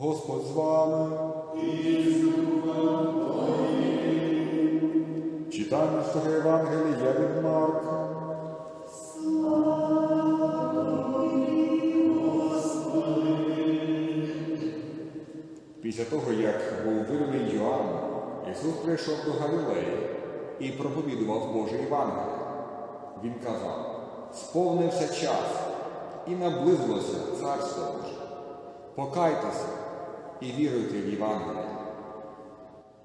Господь з вами. Читання з Євангелія від Марка. Після того, як був виданий Йоанн, Ісус прийшов до Галілеї і проповідував Боже Євангеліє. Він казав, сповнився час і наблизилося Царство Боже. Покайтеся і віруйте в Євангеліє.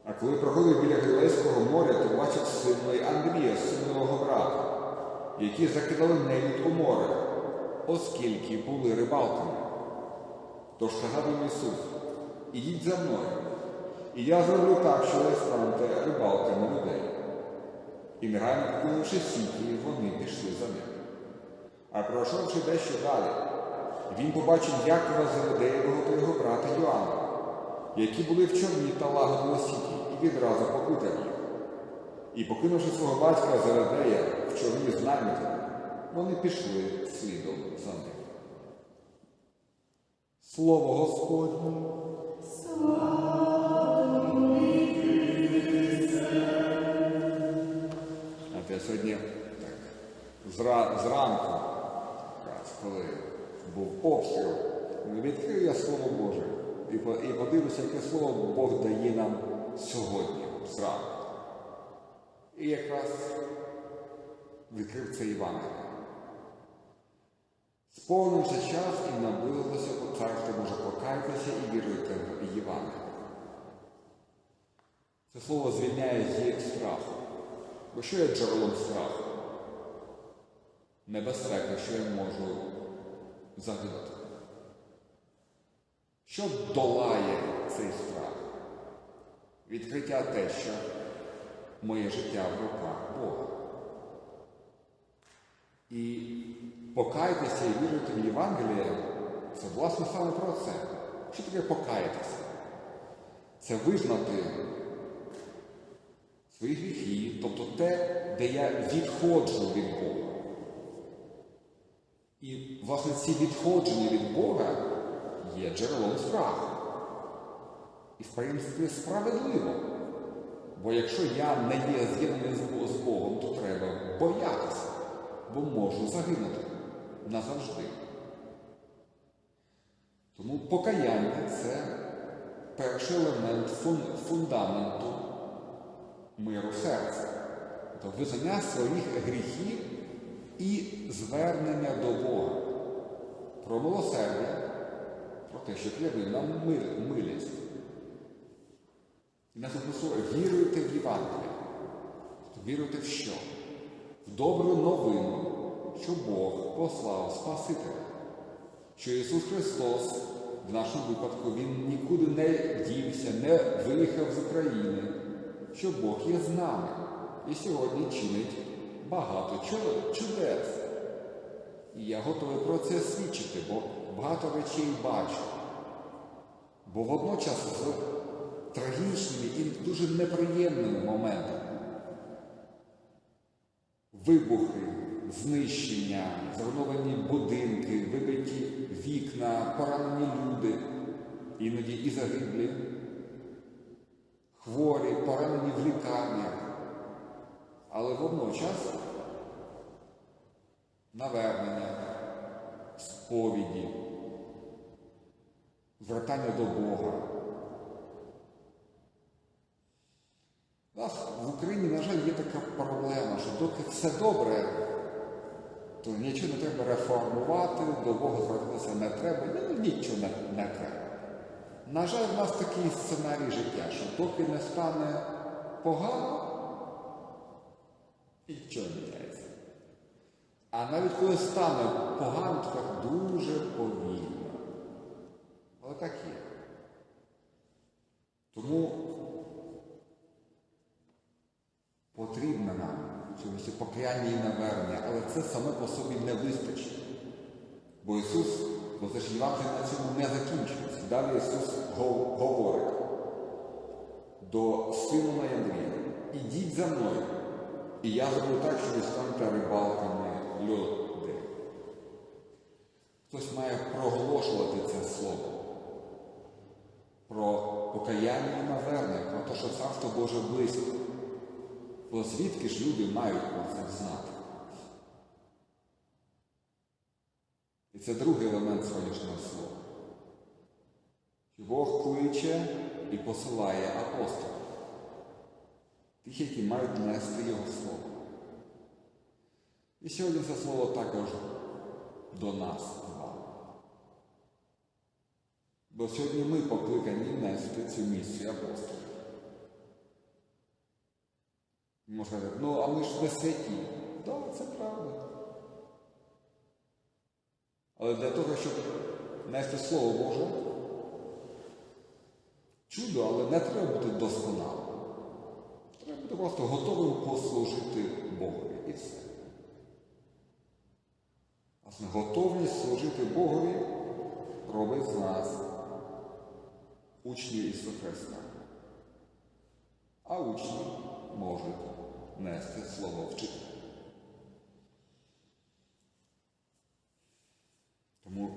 А коли проходив біля Галилейського моря, то бачив сина Андрія, синового брата, які закидали невід у море, оскільки були рибалками. Тож сказав Ісус, ідіть за мною, і я зроблю так, що ви станете рибалками людей. І негайно покинувши сіті, вони пішли за ним. А пройшовши дещо далі, він побачив Якова Заведеєвого та його брата Йоанна, які були в човні та лагодили сіті, і відразу покликав їх. І покинувши свого батька Заведея в човні з наймитами, вони пішли слідом за ним. Слово Господнє. От я сьогодні так, зра, зранку, коли був обстріл, відкрив я Слово Боже і, по- і подивився, яке слово Бог дає нам сьогодні, зранку. І якраз відкрив це Євангеліє. Сповнився час і наблизилося по царству Боже, покайтеся і віруйте в Євангеліє. Це слово звільняє зі страху. Бо що є джерелом страху? Небезпека, що я можу загинути. Що долає цей страх? Відкриття те, що моє життя в руках Бога. І покайтеся і віруйте в Євангеліє, це власне саме про це. Що таке покаятися? Це визнати свої гріхи, тобто те, де я відходжу від Бога. І, власне, ці відходження від Бога є джерелом страху. І, в принципі, справедливо. Бо якщо я не є з'єднаний з Богом, то треба боятися, бо можу загинути назавжди. Тому покаяння це перший елемент фундаменту миру серця, тобто визнання своїх гріхів і звернення до Бога, про милосердя, те, що явив нам мил- милість. І наступне слово віруйте в Євангеліє. Тобто Віруйте в що? В добру новину, що Бог послав Спасителя, що Ісус Христос в нашому випадку Він нікуди не дівся, не виїхав з України, що Бог є з нами і сьогодні чинить багато чу- чудес. І я готовий про це свідчити, бо багато речей бачу. Бо водночас з трагічними і дуже неприємними моментами вибухи, знищення, зруйновані будинки, вибиті вікна, поранені люди, іноді і загиблі, хворі, поранені в лікарнях. Але водночас навернення, сповіді, звертання до Бога. У нас в Україні, на жаль, є така проблема, що доки все добре, то нічого не треба реформувати, до Бога звертатися не треба, ну, нічого не, не треба. На жаль, в нас такий сценарій життя, що доки не стане погано, нічого не міняється. А навіть коли стане погано, то так дуже повільно. Але так є. Тому потрібно нам цьому покаяння і навернення, але це саме по собі не вистачить. Бо Ісус, бо це ж Євангеліє на цьому не закінчується. Далі Ісус говорить до Симона Андрія, ідіть за мною, і я зроблю так, що ви станете рибалками людей. Хтось має проголошувати це слово. Про покаяння навернення, про те, що царство Боже близько. Бо звідки ж люди мають про це знати? І це другий елемент сьогоднішнього слова. Бог кличе і посилає апостолів, тих, які мають нести Його слово. І сьогодні це слово також до нас з. Бо сьогодні ми покликані нести цю місію апостолів. Можна сказати, ну а ми ж не святі. Так, це правда. Але для того, щоб нести Слово Боже, чудо, але не треба бути досконалим. Треба бути просто готовим послужити Богові. І все. Готовність служити Богові робить з нас учнів Ісуса Христа. А учні можуть нести Слово вчителя. Тому,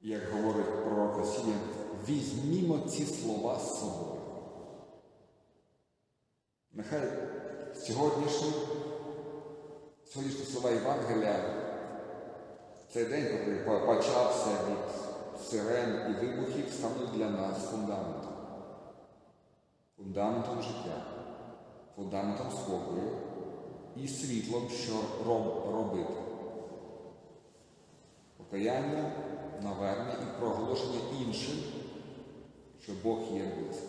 як говорить пророк Осія, візьмімо ці слова з собою. Нехай сьогоднішні, сьогоднішні слова Євангелія, цей день, який почався від сирен і вибухів, стануть для нас фундаментом. Фундаментом життя, фундаментом спокою і світлом, що роб- робити покаяння, навернення і проголошення іншим, що Бог є близько.